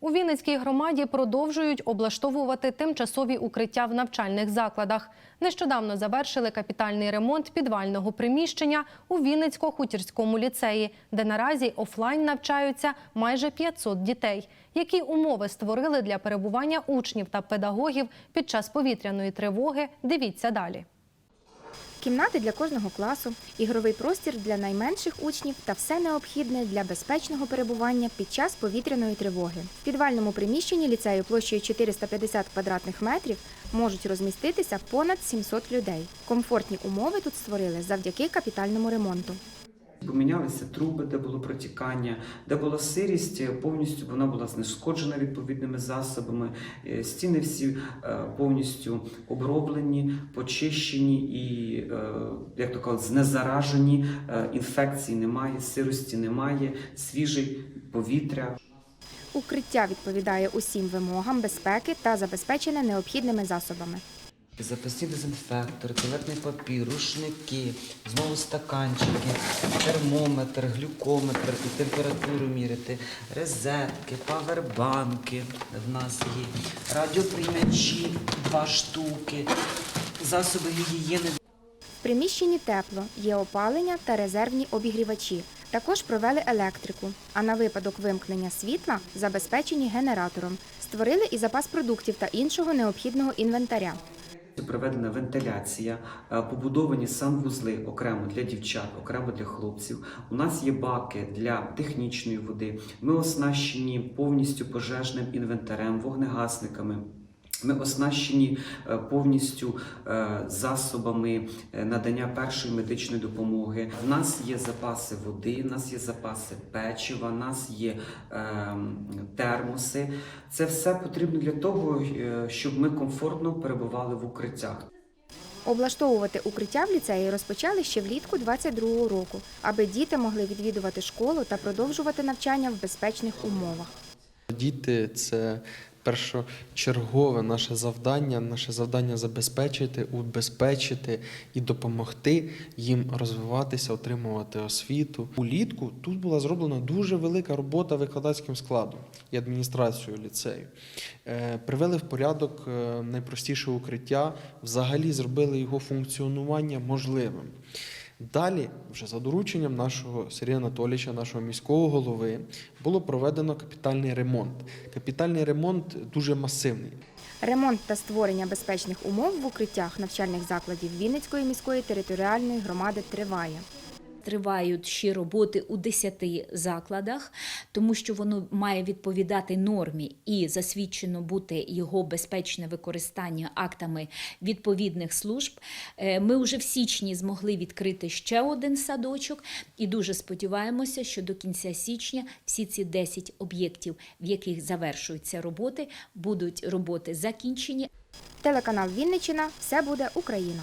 У Вінницькій громаді продовжують облаштовувати тимчасові укриття в навчальних закладах. Нещодавно завершили капітальний ремонт підвального приміщення у Вінницько-Хутірському ліцеї, де наразі офлайн навчаються майже 500 дітей. Які умови створили для перебування учнів та педагогів під час повітряної тривоги? Дивіться далі. Кімнати для кожного класу, ігровий простір для найменших учнів та все необхідне для безпечного перебування під час повітряної тривоги. В підвальному приміщенні ліцею площею 450 квадратних метрів можуть розміститися понад 700 людей. Комфортні умови тут створили завдяки капітальному ремонту. Помінялися труби, де було протікання, де була сирість, повністю вона була знешкоджена відповідними засобами. Е, Стіни всі е, повністю оброблені, почищені і, е, як то кажуть, знезаражені. Інфекцій немає, сирості немає, свіже повітря. Укриття відповідає усім вимогам безпеки та забезпечене необхідними засобами. Запасні дезінфектори, туалетний папір, рушники, знову стаканчики, термометр, глюкометр, і температуру міряти, розетки, павербанки в нас є, радіоприймачі два штуки, засоби гігієни В приміщенні тепло, є опалення та резервні обігрівачі. Також провели електрику, а на випадок вимкнення світла забезпечені генератором. Створили і запас продуктів та іншого необхідного інвентаря. Проведена вентиляція, е, побудовані санвузли окремо для дівчат, окремо для хлопців. У нас є баки для технічної води. Ми оснащені повністю пожежним інвентарем, вогнегасниками. Ми оснащені е, повністю е, засобами е, надання першої медичної допомоги. У нас є запаси води, у нас є запаси печива, у нас є ем, термоси. Це все потрібно для того, щоб ми комфортно перебували в укриттях. Облаштовувати укриття в ліцеї розпочали ще влітку 22-го року, аби діти могли відвідувати школу та продовжувати навчання в безпечних умовах. Діти це першочергове наше завдання, наше завдання забезпечити, убезпечити і допомогти їм розвиватися, отримувати освіту. Улітку тут була зроблена дуже велика робота викладацьким складом і адміністрацією ліцею. Е, Привели в порядок е, найпростіше укриття, взагалі зробили його функціонування можливим. Далі, вже за дорученням нашого Сергія Анатолійовича, нашого міського голови, було проведено капітальний ремонт. Капітальний ремонт дуже масивний. Ремонт та створення безпечних умов в укриттях навчальних закладів Вінницької міської територіальної громади триває. Тривають ще роботи у 10 закладах, тому що воно має відповідати нормі і засвідчено бути його безпечне використання актами відповідних служб. Е, Ми вже в січні змогли відкрити ще один садочок, і дуже сподіваємося, що до кінця січня всі ці 10 об'єктів, в яких завершуються роботи, будуть роботи закінчені. Телеканал Вінничина все буде Україна.